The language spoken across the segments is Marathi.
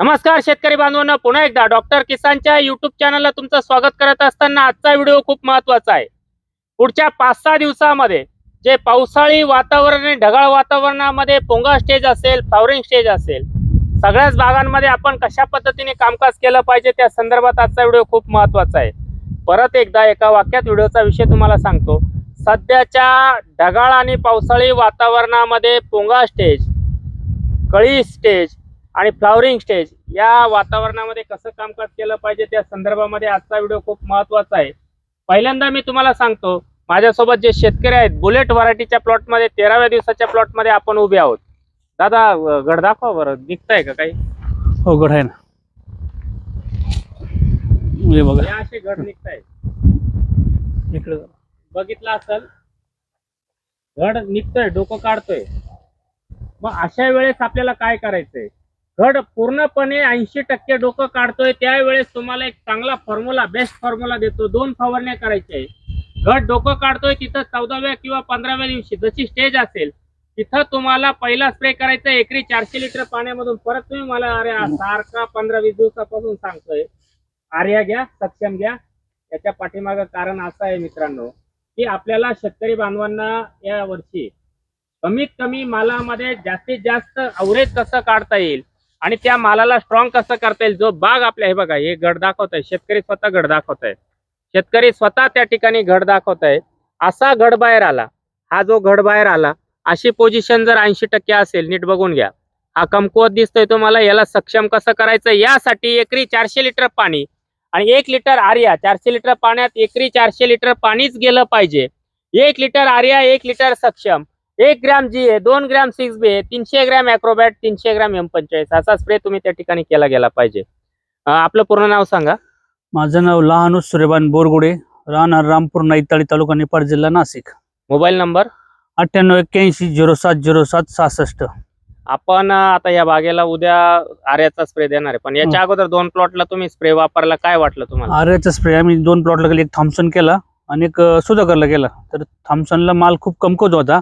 नमस्कार शेतकरी बांधवांना. पुन्हा एकदा डॉक्टर किसानच्या युट्यूब चॅनलला तुमचं स्वागत करत असताना आजचा व्हिडिओ खूप महत्त्वाचा आहे. पुढच्या पाच सहा दिवसामध्ये जे पावसाळी वातावरण आणि ढगाळ वातावरणामध्ये पोंगा स्टेज असेल फ्लॉवरिंग स्टेज असेल सगळ्याच भागांमध्ये आपण कशा पद्धतीने कामकाज केलं पाहिजे त्या संदर्भात आजचा व्हिडिओ खूप महत्त्वाचा आहे. परत एकदा एका वाक्यात व्हिडिओचा विषय तुम्हाला सांगतो. सध्याच्या ढगाळ आणि पावसाळी वातावरणामध्ये पोंगा स्टेज कळी स्टेज आणि फ्लॉवरिंग स्टेज या वातावरणामध्ये कसं कामकाज केलं पाहिजे त्या संदर्भामध्ये आजचा व्हिडिओ खूप महत्त्वाचा आहे. पहिल्यांदा मी तुम्हाला सांगतो माझ्यासोबत जे शेतकरी आहेत बुलेट व्हरायटीच्या प्लॉटमध्ये तेराव्या दिवसाच्या प्लॉटमध्ये आपण उभे आहोत. दादा घड दाखवा बरं. निघताय का काही? अवघड आहे ना. हे बघा. असे घड निघताय. इकडे बघितलं असेल घड निघतोय डोकं काढतोय. मग अशा वेळेस आपल्याला काय करायचंय? घड पूर्णपणे ऐंशी टक्के डोकं काढतोय. त्यावेळेस तुम्हाला एक चांगला फॉर्म्युला बेस्ट फॉर्म्युला देतो. दोन फवारण्या करायच्या आहे घड डोकं काढतोय तिथं चौदाव्या किंवा पंधराव्या दिवशी. जशी स्टेज असेल तिथं तुम्हाला पहिला स्प्रे करायचा आहे. एकरी चारशे लिटर पाण्यामधून. परत तुम्ही मला अरे सारखा पंधरा वीस दिवसापासून सांगतोय. आर्या घ्या सक्षम घ्या. याच्या पाठीमागं कारण असं आहे मित्रांनो की आपल्याला शेतकरी बांधवांना या वर्षी कमीत कमी मालामध्ये जास्तीत जास्त अवरेज कसं काढता येईल? आणि त्या मालाला स्ट्रॉंग कसं करता येईल? जो बाग आपल्या हे बघा हे घड दाखवत आहे शेतकरी स्वतः घड दाखवत आहे शेतकरी स्वतः त्या ठिकाणी घड दाखवत आहे असा घड बाहेर आला हा जो घड बाहेर आला अशी पोझिशन जर ऐंशी टक्के असेल नीट बघून घ्या. हा कमकुवत दिसतोय तुम्हाला याला सक्षम कसं करायचं? यासाठी एकरी चारशे लिटर पाणी आणि एक लिटर आर्या चारशे लिटर पाण्यात एकरी चारशे लिटर पाणीच गेलं पाहिजे. एक लिटर आर्या एक लिटर सक्षम. एक ग्रॅम जी आहे दोन ग्रॅम सिक्स बी आहे तीनशे ग्रॅम अॅक्रोबॅट तीनशे ग्रॅम एम पंचेचाळीस. असा स्प्रे तुम्ही त्या ठिकाणी केला गेला पाहिजे. आपलं पूर्ण नाव सांगा. माझं नाव लहानू सूर्यबान बोरगुडे राहणार रामपूर नाईताळी तालुका निपाड जिल्हा नाशिक. Mobile number? अठ्ठ्याण्णव एक्क्याऐंशी झिरो सात झिरो सात सहासष्ट. आपण आता या बागेला उद्या आर्याचा स्प्रे देणार आहे. पण याच्या अगोदर दोन प्लॉटला तुम्ही स्प्रे वापरला काय वाटलं तुम्हाला? आर्याचा स्प्रे आम्ही दोन प्लॉटला गेले एक थॉम्सन केला आणि एक सुधाकरला केला. तर थॉम्सनला माल खूप कमकत होता.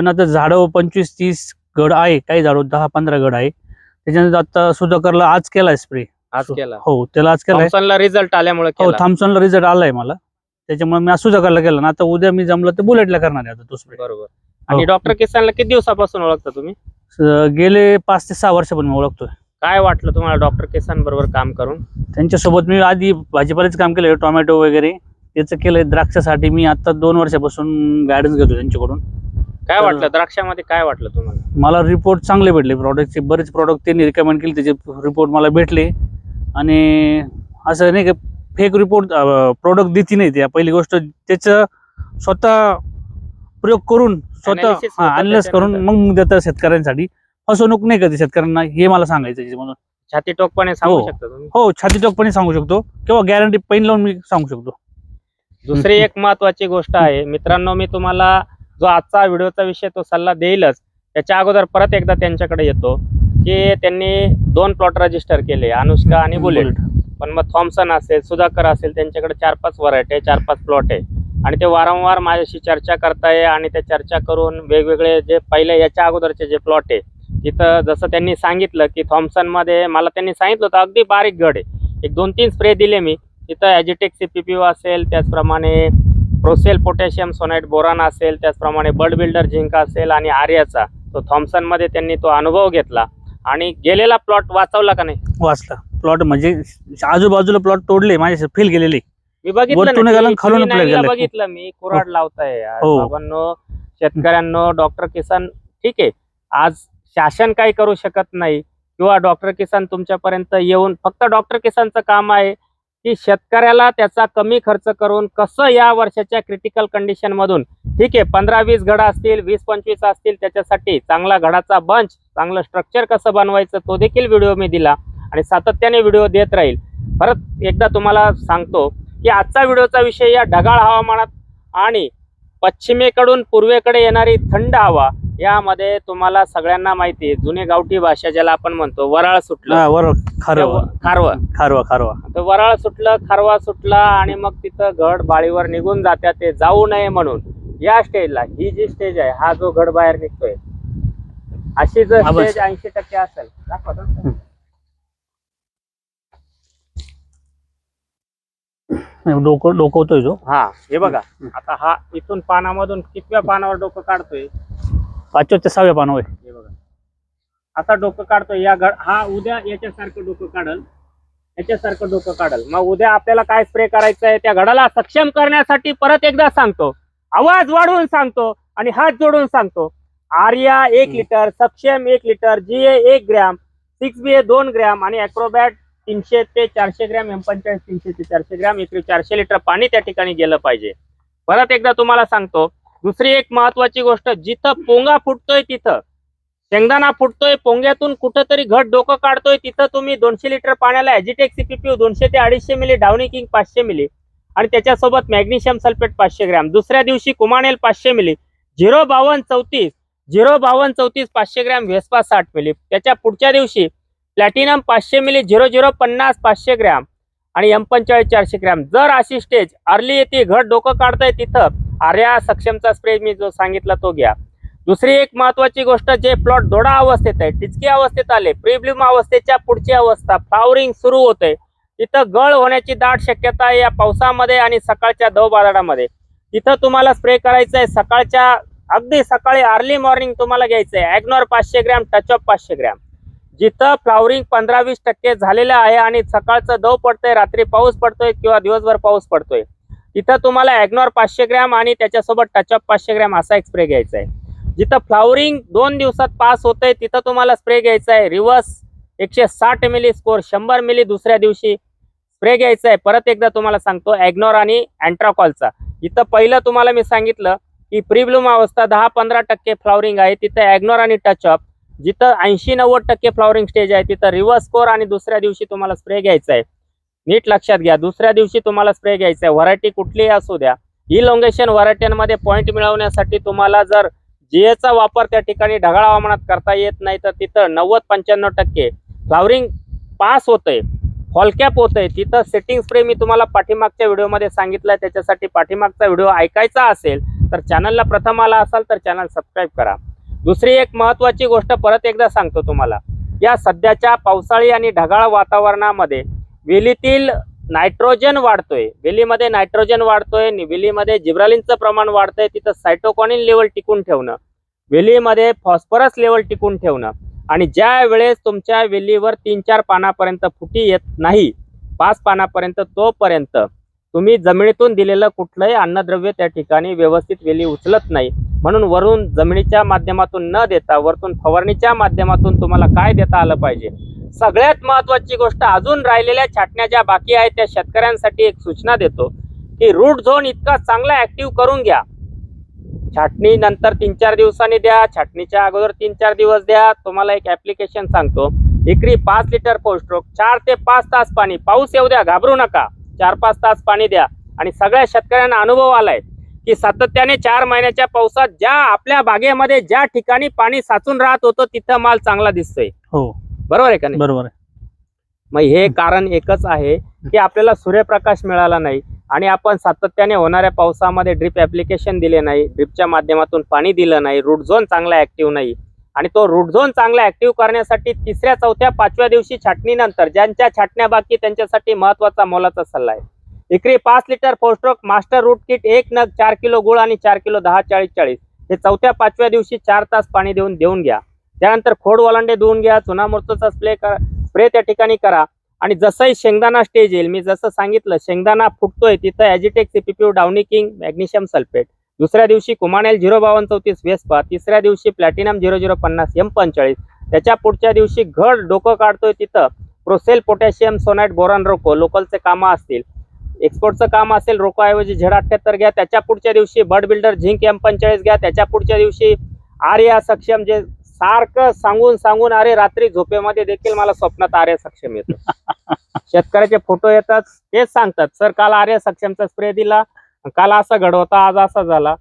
पण आता झाडं पंचवीस तीस गड आहे काही झाडं दहा पंधरा गड आहे. त्याच्यानंतर आता सुधाकरला आज केलाय स्प्रे आज केला. हो त्याला आज केलाय. थॉम्सनला रिझल्ट आल्यामुळे हो केला. थॉम्सनला रिझल्ट आलाय मला. त्याच्यामुळे मी आज सुधाकरला केला. ना आता उद्या मी जमलं तर बुलेटला करणार आहे आता तो स्प्रे बरोबर. आणि हो. डॉक्टर किसानला किती दिवसापासून ओळखता तुम्ही? गेले पाच ते सहा वर्षापासून मी ओळखतोय. काय वाटलं तुम्हाला डॉक्टर किसान बरोबर काम करून? त्यांच्यासोबत मी आधी भाजीपाल्याचं काम केलं टोमॅटो वगैरे. त्याचं केलंय द्राक्षासाठी. मी आता दोन वर्षापासून गायडन्स घेतो त्यांच्याकडून. काय वाटलं? द्राक्षामध्ये काय वाटलं तुम्हाला? मला रिपोर्ट चांगले भेटले. प्रॉडक्टचे बरेच प्रॉडक्ट त्यांनी रिकमेंड केले त्याचे रिपोर्ट मला भेटले. आणि असं नाही का फेक रिपोर्ट प्रोडक्ट देती नाही त्या. पहिली गोष्ट त्याचं स्वतः प्रयोग करून स्वतः अनालिस करून. मग देतं शेतकऱ्यांसाठी. फसवणूक नाही करते शेतकऱ्यांना हे मला सांगायचं म्हणून. छाती टोकपणे सांगू हो. शकता हो छाती टोकपणे सांगू शकतो. किंवा गॅरंटी पेन लावून मी सांगू शकतो. दुसरी एक महत्वाची गोष्ट आहे. मित्रांनो मी तुम्हाला जो आजचा व्हिडिओचा विषय तो सल्ला देईलच त्याच्या अगोदर परत एकदा त्यांच्याकडे येतो की त्यांनी दोन प्लॉट रजिस्टर केले अनुष्का आणि बुलेट. पण मग थॉम्सन असेल सुधाकर असेल त्यांच्याकडे चार पाच व्हरायटी आहे चार पाच प्लॉट आहे. आणि ते वारंवार माझ्याशी चर्चा करताय आणि ते चर्चा करून वेगवेगळे जे पहिले याच्या अगोदरचे जे प्लॉट आहे तिथं जसं त्यांनी सांगितलं की थॉम्सनमध्ये मला त्यांनी सांगितलं होतं अगदी बारीक गड आहे. एक दोन तीन स्प्रे दिले मी तिथं ॲजिटेक सी पी पी असेल त्याचप्रमाणे प्रोसेल पोटॅशियम सोनाईट बोरान असेल त्याचप्रमाणे बर्ड बिल्डर झिंक असेल आणि आर्याचा तो थॉम्सनमध्ये त्यांनी तो अनुभव घेतला. आणि गेलेला प्लॉट वाचवला का नाही? वाचला. प्लॉट म्हणजे आजूबाजूला प्लॉट तोडले माझ्या फील गेलेले मी बघितलं वरतून ना, घालून ती- खालून आपल्याला गेलं. बघितलं मी कुराड लावताय. यार. हो. बाबांनो शेतकऱ्यांनो डॉक्टर किसान ठीक आहे. आज शासन काही करू शकत नाही. किंवा डॉक्टर किसान तुमच्यापर्यंत येऊन फक्त डॉक्टर किसानचं काम आहे. की शेतकऱ्याला त्याचा कमी खर्च करून कसं या वर्षाच्या क्रिटिकल कंडिशनमधून ठीक आहे पंधरा वीस घडा असतील वीस पंचवीस असतील त्याच्यासाठी चांगला घडाचा बंच चांगलं स्ट्रक्चर कसं बनवायचं तो देखील व्हिडिओ मी दिला आणि सातत्याने व्हिडिओ देत राहील. परत एकदा तुम्हाला सांगतो की आजचा व्हिडिओचा विषय या ढगाळ हवामानात आणि पश्चिमेकडून पूर्वेकडे येणारी थंड हवा यामध्ये तुम्हाला सगळ्यांना माहिती आहे जुने गावठी भाषा ज्याला आपण म्हणतो वराळ सुटलं. वरळ खारवा. खारवा. खारवा खारवा. तर वराळ सुटलं खारवा सुटला आणि मग तिथं घड बाळीवर निघून जात्या ते जाऊ नये म्हणून. या स्टेजला ही जी स्टेज आहे हा जो घड बाहेर निघतोय. अशी जर स्टेज ऐंशी टक्के असेल डोकं डोकवतोय जो. हा हे बघा. आता हा इथून पानामधून कितव्या पानावर डोकं काढतोय? पाचव्या ते सहाव्या पानावर होय हे बघा. आता डोकं काढतो या घड हा उद्या याच्यासारखं डोकं काढल. याच्यासारखं डोकं काढल. मग उद्या आपल्याला काय स्प्रे करायचं आहे त्या घडाला सक्षम करण्यासाठी परत एकदा सांगतो. आवाज वाढवून सांगतो आणि हात जोडून सांगतो. आर्या एक हम्म. लिटर सक्षम एक लिटर जी ए एक ग्रॅम सिक्स बी ए दोन ग्रॅम आणि अॅक्रोबॅट तीनशे ते चारशे ग्रॅम एम पंचाळीस तीनशे ते चारशे ग्रॅम एकरी चारशे लिटर पाणी त्या ठिकाणी गेलं पाहिजे. परत एकदा तुम्हाला सांगतो दुसरी एक महत्वाची गोष्ट जिथं पोंगा फुटतोय तिथं. शेंगदाणा फुटतोय पोंग्यातून कुठंतरी घट डोकं काढतोय तिथं तुम्ही दोनशे लिटर पाण्याला ॲजिटेक सीपीपी दोनशे ते अडीचशे मिली डावणी किंग पाचशे मिली आणि त्याच्यासोबत मॅग्नेशियम सल्फेट पाचशे ग्रॅम. दुसऱ्या दिवशी कुमानेल पाचशे मिली झिरो बावन्न चौतीस झिरो बावन्न चौतीस पाचशे ग्रॅम व्हेस्पा साठ मिली त्याच्या पुढच्या दिवशी प्लॅटिनम पाचशे मिली झिरो झिरो पन्नास पाचशे ग्रॅम आणि एम पंचेचाळीस चारशे ग्रॅम. जर अशी स्टेज अर्ली येते घट डोकं काढतंय तिथं आर्या सक्षमचा स्प्रे मी जो सांगितला तो घ्या. दुसरी एक महत्वाची गोष्ट जे प्लॉट दोडा अवस्थेत आहे टिचकी अवस्थेत आले प्रिब्लिम अवस्थेच्या पुढची अवस्था फ्लावरिंग सुरू होते तिथं गळ होण्याची दाट शक्यता आहे या पावसामध्ये आणि सकाळच्या दव बाजारामध्ये तिथं तुम्हाला स्प्रे करायचं आहे सकाळच्या अगदी सकाळी अर्ली मॉर्निंग तुम्हाला घ्यायचं आहे ॲग्नॉर पाचशे ग्रॅम टच ऑफ पाचशे ग्रॅम जिथं फ्लावरिंग पंधरा वीस टक्के झालेलं आहे आणि सकाळचं दव पडतंय रात्री पाऊस पडतोय किंवा दिवसभर पाऊस पडतोय. इथं तुम्हाला ॲग्नॉर पाचशे ग्रॅम आणि त्याच्यासोबत टच ऑफ पाचशे ग्रॅम असा एक स्प्रे घ्यायचा आहे. जिथं फ्लावरिंग दोन दिवसात पास होतंय तिथं तुम्हाला स्प्रे घ्यायचा आहे. रिव्हर्स एकशे साठ मिली स्कोर शंभर मिली दुसऱ्या दिवशी स्प्रे घ्यायचा आहे. परत एकदा तुम्हाला सांगतो ॲग्नॉर आणि अँट्राकॉलचा इथं पहिलं तुम्हाला मी सांगितलं की प्रीब्लूम अवस्था दहा पंधरा टक्के फ्लावरिंग आहे. तिथं ॲग्नॉर आणि टच ऑफ जिथं ऐंशी नव्वद टक्के फ्लावरिंग स्टेज आहे तिथं रिव्हर्स स्कोर आणि दुसऱ्या दिवशी तुम्हाला स्प्रे घ्यायचा आहे. नीट लक्षात घ्या. दुसऱ्या दिवशी तुम्हाला स्प्रे घ्यायचा आहे व्हरायटी कुठलीही असू द्या. इलोंगेशन व्हरायट्यांमध्ये पॉईंट मिळवण्यासाठी तुम्हाला जर जीएचा वापर त्या ठिकाणी ढगाळ हवामानात करता येत नाही तर तिथं नव्वद पंच्याण्णव टक्के फ्लावरिंग पास होतंय. हॉलकॅप होतंय. तिथं सेटिंग स्प्रे मी तुम्हाला पाठीमागच्या व्हिडिओमध्ये सांगितलं त्याच्यासाठी पाठीमागचा व्हिडिओ ऐकायचा असेल तर चॅनलला प्रथम आला असाल तर चॅनल सबस्क्राईब करा. दुसरी एक महत्वाची गोष्ट परत एकदा सांगतो तुम्हाला. या सध्याच्या पावसाळी आणि ढगाळ वातावरणामध्ये वेलीतील नायट्रोजन वाढतोय. वेलीमध्ये नायट्रोजन वाढतोय वेलीमध्ये जिब्रालिनचं प्रमाण वाढतंय तिथं सायटोकॉनिन लेवल टिकून ठेवणं. वेलीमध्ये फॉस्फरस लेवल टिकून ठेवणं. आणि ज्या वेळेस तुमच्या वेलीवर तीन चार पानापर्यंत फुटी येत नाही पाच पानापर्यंत तोपर्यंत तुम्ही जमिनीतून दिलेलं कुठलंही अन्नद्रव्य त्या ठिकाणी व्यवस्थित वेली उचलत नाही. म्हणून वरून जमिनीच्या माध्यमातून न देता वरतून फवारणीच्या माध्यमातून तुम्हाला काय देता आलं पाहिजे? सगळ्यात महत्वाची गोष्ट अजून राहिलेल्या छाटण्या ज्या बाकी आहेत त्या शेतकऱ्यांसाठी एक सूचना देतो की रूट झोन इतका चांगला ऍक्टिव्ह करून घ्या. छाटणी नंतर तीन चार दिवसांनी द्या छाटणीच्या अगोदर तीन चार दिवस द्या. तुम्हाला एक ऍप्लिकेशन सांगतो. एकरी पाच लिटर पोस्ट्रोक चार ते पाच तास पाणी. पाऊस येऊ द्या घाबरू नका. चार पाच तास पाणी द्या. आणि सगळ्या शेतकऱ्यांना अनुभव आलाय की सातत्याने चार महिन्याच्या पावसात ज्या आपल्या बागेमध्ये ज्या ठिकाणी पाणी साचून राहत होतं तिथं माल चांगला दिसतोय. हो. बरोबर आहे का नाही? बरोबर आहे. मग हे कारण एकच आहे की आपल्याला सूर्यप्रकाश मिळाला नाही आणि आपण सातत्याने होणाऱ्या पावसामध्ये ड्रिप ऍप्लिकेशन दिले नाही ड्रिपच्या माध्यमातून पाणी दिलं नाही रूट झोन चांगला ऍक्टिव्ह नाही आणि तो रूट झोन चांगला ऍक्टिव्ह करण्यासाठी तिसऱ्या चौथ्या पाचव्या दिवशी छाटणीनंतर ज्यांच्या छाटण्या बाकी त्यांच्यासाठी महत्त्वाचा मोलाचा सल्ला आहे. एकरी पाच लिटर फोस्ट्रोक मास्टर रूट किट एक नग चार किलो गुळ आणि चार किलो दहा चाळीस चाळीस. हे चौथ्या पाचव्या दिवशी चार तास पाणी देऊन देऊन घ्या. त्यानंतर खोड वलांडे धुवून घ्या चुनामूर्तचा स्प्रे करा स्प्रे त्या ठिकाणी करा. आणि जसंही शेंगदाणा स्टेज येईल मी जसं सांगितलं शेंगदाणा फुटतोय तिथं ॲजिटेक CPP downy king magnesium sulphate दुसऱ्या दिवशी कुमानेल झिरो बावन्न चौतीस वेस्पा तिसऱ्या दिवशी प्लॅटिनम झिरो झिरो पन्नास एम पंचेचाळीस. त्याच्या पुढच्या दिवशी घड डोकं काढतोय तिथं प्रोसेल पोटॅशियम सोनाईट बोरान रोको लोकलचे कामं असतील. एक्सपोर्टचं काम असेल रोकोऐवजी झेड अठ्ठ्याहत्तर घ्या. त्याच्या पुढच्या दिवशी बर्ड बिल्डर झिंक एम पंचेचाळीस घ्या. त्याच्या पुढच्या दिवशी आर्या सक्षम जे सारखं सांगून सांगून अरे रात्री झोपेमध्ये देखील मला स्वप्नात आर्य सक्षम येतं. शेतकऱ्याचे फोटो येतात तेच सांगतात सर काल आर्य सक्षमचा स्प्रे दिला काल असा घडवता आज असा झाला.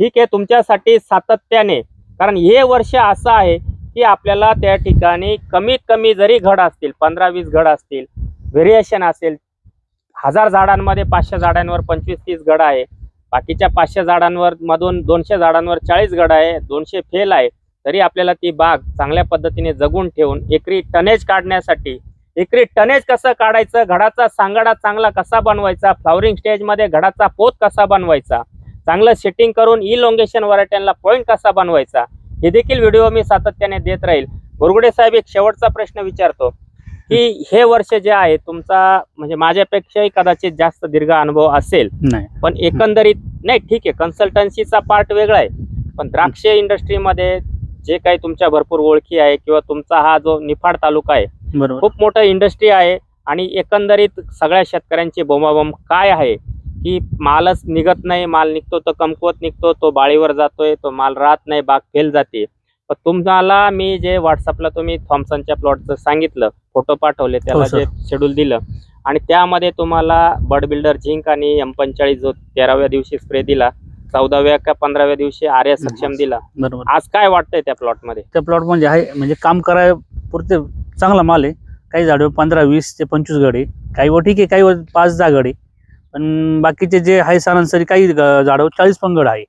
ठीक आहे तुमच्यासाठी सातत्याने कारण हे वर्ष असं आहे की आपल्याला त्या ठिकाणी कमीत कमी जरी घड असतील पंधरा वीस घड असतील व्हेरिएशन असेल हजार झाडांमध्ये पाचशे झाडांवर पंचवीस तीस घड आहे बाकीच्या पाचशे झाडांवर मधून दोनशे झाडांवर चाळीस घड आहे दोनशे फेल आहे तरी आपल्याला ती बाग चांगल्या पद्धतीने जगून ठेवून एकरी टनेज काढण्यासाठी एकरी टनेज कसं काढायचं घडाचा सांगाडा चांगला कसा बनवायचा फ्लॉवरिंग स्टेजमध्ये घडाचा पोत कसा बनवायचा चांगलं सेटिंग करून इलोंगेशन व्हरायट्यांना पॉईंट कसा बनवायचा हे देखील व्हिडिओ मी सातत्याने देत राहील. बोरगुडे साहेब एक शेवटचा प्रश्न विचारतो की हे वर्ष जे आहे तुमचा म्हणजे माझ्यापेक्षाही कदाचित जास्त दीर्घ अनुभव असेल. पण एकंदरीत नाही ठीक आहे कन्सल्टन्सीचा पार्ट वेगळा आहे. पण द्राक्ष इंडस्ट्रीमध्ये जे काही तुमच्या भरपूर ओळखी आहे किंवा तुमचा हा जो निफाड तालुका आहे खूप मोठं इंडस्ट्री आहे आणि एकंदरीत सगळ्या शेतकऱ्यांची बोमाबोम काय आहे की मालच निघत नाही माल निघतो तर कमकुवत निघतो तो बाळीवर जातोय तो माल राहत नाही बाग फेल जाते पण तुम्हाला मी जे व्हॉट्सअपला तुम्ही थॉम्सनच्या प्लॉटचं सांगितलं फोटो पाठवले त्याला sir. जे शेड्यूल दिलं आणि त्यामध्ये तुम्हाला बर्ड बिल्डर झिंक आणि एम पंचाळीस जो तेराव्या दिवशी स्प्रे दिला चौदाव्या का पंधराव्या दिवशी आर्य सक्षम दिला. बरोबर. आज काय वाटतंय त्या प्लॉटमध्ये त्या प्लॉट म्हणजे आहे म्हणजे काम कराय पुरते चांगला माल आहे. काही झाडं पंधरा वीस ते पंचवीस गडी. काही वर ठीक आहे काही वर पाच दहा गडी. पण बाकीचे जे आहे सरासरी काही झाडं चाळीस पण गड आहे.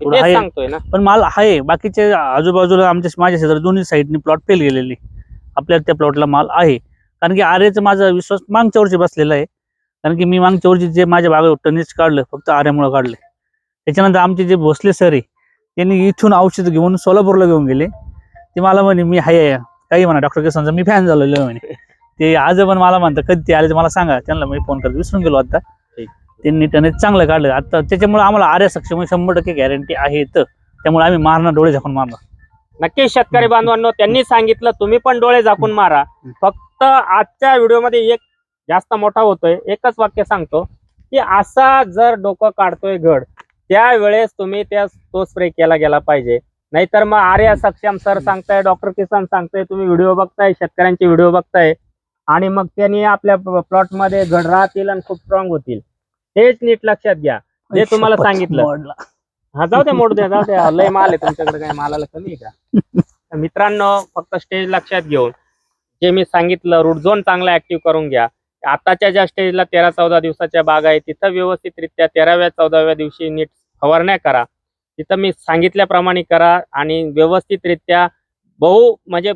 सांगतोय ना. पण माल आहे. बाकीचे आजूबाजूला आमच्या माझ्या शेजारी दोन्ही साईडनी प्लॉट फेल गेलेली आपल्या त्या प्लॉटला माल आहे. कारण की आर्याचा माझा विश्वास मागच्या वर्षी बसलेला आहे. कारण की मी मागच्या वर्षी जे माझ्या बागेवर टनेज काढलं फक्त आर्यामुळे काढले. त्याच्यानंतर आमचे जे भोसले सर आहे त्यांनी इथून औषध घेऊन सोलापूरला घेऊन गेले. ते मला म्हणे मी हाय काही म्हणा डॉक्टर केसांचा मी फॅन झालेलो म्हणे. ते आज पण मला म्हणतात कधी ते आले तर मला सांगा. त्यांना मी फोन करतो विसरून गेलो आता. त्यांनी टनेज चांगलं काढलं. आता त्याच्यामुळे आम्हाला आर्या सक्षम शंभर टक्के गॅरंटी आहे तर. त्यामुळे आम्ही मारणार डोळे झाकून मारणार. नक्की शेतकरी बांधवांनो त्यांनी सांगितलं तुम्ही पण डोळे झाकून मारा. फक्त आजच्या व्हिडिओमध्ये एक जास्त मोठा होतोय एकच वाक्य सांगतो की असा जर डोकं काढतोय घड त्यावेळेस तुम्ही त्या तो स्प्रे केला गेला पाहिजे. नाहीतर मग आर्या सक्षम सर सांगताय डॉक्टर किसान सांगताय तुम्ही व्हिडिओ बघताय शेतकऱ्यांचे व्हिडिओ बघताय. आणि मग त्यांनी आपल्या प्लॉटमध्ये घड राहतील आणि खूप स्ट्रॉंग होतील. हेच नीट लक्षात घ्या. जे तुम्हाला सांगितलं. हा जाऊ द्या मोड द्या जाऊ द्या लय माल आहे तुमच्याकडे काय मालाला कमी आहे का? तर मित्रांनो फक्त स्टेज लक्षात घेऊन जे मी सांगितलं रूट झोन चांगला ऍक्टिव्ह करून घ्या. आताच्या ज्या स्टेजला तेरा चौदा दिवसाच्या बाग आहे तिथं व्यवस्थितरित्या तेराव्या चौदाव्या दिवशी नीट फवारण्या करा. तिथं मी सांगितल्याप्रमाणे करा आणि व्यवस्थितरित्या बहु म्हणजे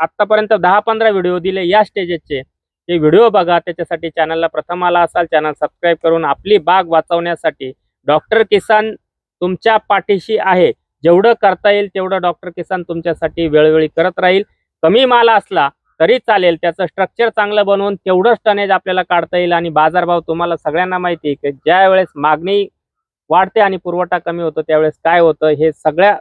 आत्तापर्यंत दहा पंधरा व्हिडिओ दिले या स्टेजेसचे ते व्हिडिओ बघा त्याच्यासाठी चॅनलला प्रथम आला असाल चॅनल सबस्क्राईब करून आपली बाग वाचवण्यासाठी डॉक्टर किसान तुमच्या पाठीशी आहे. जेवढं करता येईल तेवढं डॉक्टर किसान तुमच्यासाठी वेळोवेळी करत राहील. कमी माल असला तरी चालेल त्याचं स्ट्रक्चर चांगलं बनवून तेवढंच टनेज आपल्याला काढता येईल आणि बाजारभाव तुम्हाला सगळ्यांना माहिती आहे की ज्या वेळेस मागणी वाढते आणि पुरवठा कमी होतो त्यावेळेस काय होतं हे सगळ्या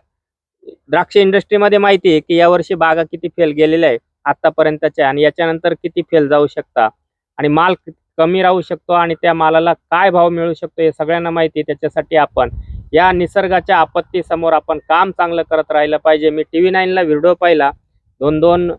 द्राक्ष इंडस्ट्रीमध्ये माहिती आहे की यावर्षी बागा किती फेल गेलेल्या आहे आतापर्यंतच्या आणि याच्यानंतर किती फेल जाऊ शकता आणि माल कमी राहू शकतो आणि त्या मालाला काय भाव मिळू शकतो हे सगळ्यांना माहिती आहे. त्याच्यासाठी आपण या निसर्गाच्या आपत्ती समोर आपण काम चांगलं करत राहिलं पाहिजे. मी टी व्ही नाईनला व्हिडिओ पाहिला दोन दोन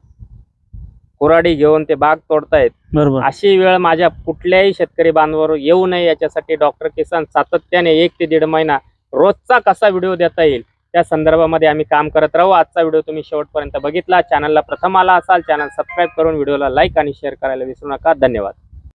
कुराडी घेऊन ते बाग तोडतायत. बरोबर. अशी वेळ माझ्या कुठल्याही शेतकरी बांधवावर येऊ नये याच्यासाठी डॉक्टर किसान सातत्याने एक ते दीड महिना रोजचा कसा व्हिडिओ देता येईल त्या संदर्भामध्ये आम्ही काम करत राहू. आजचा व्हिडिओ तुम्ही शेवटपर्यंत बघितला. चॅनलला प्रथम आला असाल चॅनल सबस्क्राईब करून व्हिडिओला लाईक आणि शेअर करायला विसरू नका. धन्यवाद.